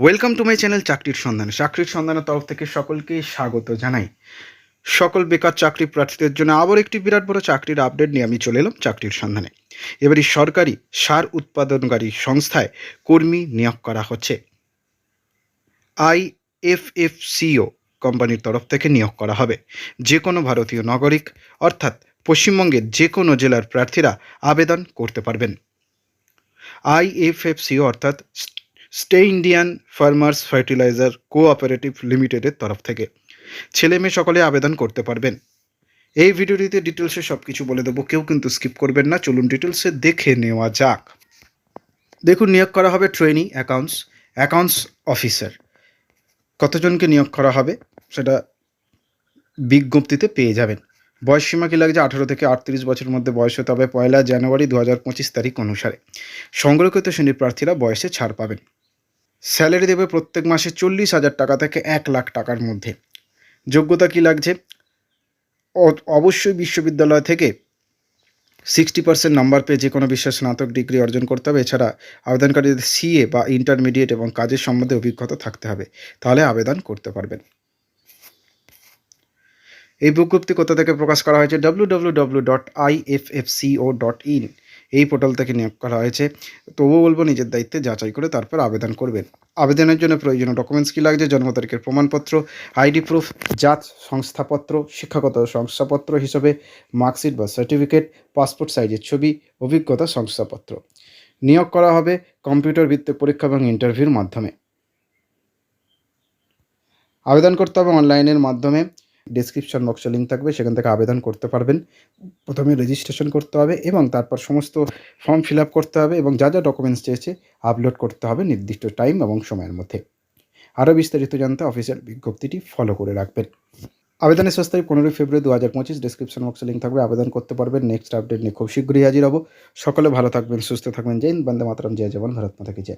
Welcome to my channel চাকরির সন্ধান চাকরির সন্ধানের তরফ থেকে সকলকে স্বাগত জানাই। সকল বেকার চাকরি প্রার্থীদের জন্য আবার একটি বিরাট বড় চাকরির আপডেট নিয়ে আমি চলে এলাম চাকরির সন্ধানে এবারই সরকারি সার উৎপাদনকারী সংস্থায় কর্মী নিয়োগ করা হচ্ছে। আই এফ এফ সিও কোম্পানির তরফ থেকে নিয়োগ করা হবে। যে কোনো ভারতীয় নাগরিক, অর্থাৎ পশ্চিমবঙ্গের যে কোনো জেলার প্রার্থীরা আবেদন করতে পারবেন। আইএফএফসিও অর্থাৎ স্টে ইন্ডিয়ান ফার্মার্স ফার্টিলাইজার কোঅপারেটিভ লিমিটেডের তরফ থেকে। ছেলে মেয়ে সকলে আবেদন করতে পারবেন। এই ভিডিওটিতে ডিটেলসে সব কিছু বলে দেবো, কেউ কিন্তু স্কিপ করবেন না, চলুন ডিটেলসে দেখে নেওয়া যাক। দেখুন, নিয়োগ করা হবে ট্রেনি অ্যাকাউন্টস অ্যাকাউন্টস অফিসার। কতজনকে নিয়োগ করা হবে সেটা বিজ্ঞপ্তিতে পেয়ে যাবেন। বয়স সীমা কী লাগছে আঠারো থেকে আটত্রিশ বছরের মধ্যে বয়স হতে হবে পয়লা জানুয়ারি দু হাজার পঁচিশ তারিখ অনুসারে। সংরক্ষিত শ্রেণির প্রার্থীরা বয়সে ছাড় পাবেন। স্যালারি দেবে প্রত্যেক মাসে চল্লিশ হাজার টাকা থেকে এক লাখ টাকার মধ্যে। যোগ্যতা কী লাগছে? অবশ্যই বিশ্ববিদ্যালয় থেকে সিক্সটি পার্সেন্ট নাম্বার পেয়ে যে কোনো বিশ্বের স্নাতক ডিগ্রি অর্জন করতে হবে। এছাড়া আবেদনকারীদের সিএ বা ইন্টারমিডিয়েট এবং কাজের সম্বন্ধে অভিজ্ঞতা থাকতে হবে। তাহলে আবেদন করতে পারবেন। এই বিজ্ঞপ্তি কোথা থেকে প্রকাশ করা হয়েছে? W dot I F F co dot in এই পোর্টাল থেকে নিয়োগ করা হয়েছে। তবুও বলব নিজের দায়িত্বে যাচাই করে তারপর আবেদন করবেন। আবেদনের জন্য প্রয়োজনীয় ডকুমেন্টস কী লাগছে, জন্ম তারিখের প্রমাণপত্র আইডি প্রুফ জাত, সংস্থাপত্র, শিক্ষাগত শংসাপত্র হিসেবে মার্কশিট বা সার্টিফিকেট পাসপোর্ট সাইজের ছবি, অভিজ্ঞতা শংসাপত্র। নিয়োগ করা হবে কম্পিউটার ভিত্তিক পরীক্ষা এবং ইন্টারভিউর মাধ্যমে। আবেদন করতে হবে অনলাইনের মাধ্যমে। ডিসক্রিপশন বক্সে লিঙ্ক থাকবে, সেখান থেকে আবেদন করতে পারবেন। প্রথমে রেজিস্ট্রেশন করতে হবে এবং তারপর সমস্ত ফর্ম ফিল করতে হবে এবং যা যা ডকুমেন্টস চেয়েছে আপলোড করতে হবে নির্দিষ্ট টাইম এবং সময়ের মধ্যে। আরও বিস্তারিত জানতে অফিসিয়াল বিজ্ঞপ্তিটি ফলো করে রাখবেন। আবেদনের শেষ তারিখ পনেরোই ফেব্রুয়ারি দু হাজার পঁচিশ ডিসক্রিপশন বক্সে লিঙ্ক থাকবে, আবেদন করতে পারবেন। নেক্সট আপডেট নিয়ে খুব শীঘ্রই হাজির হব। সকলে ভালো থাকবেন, সুস্থ থাকবেন। জৈন বন্দে মাতরম, জয় জবান ভারত মাতাকে জয়।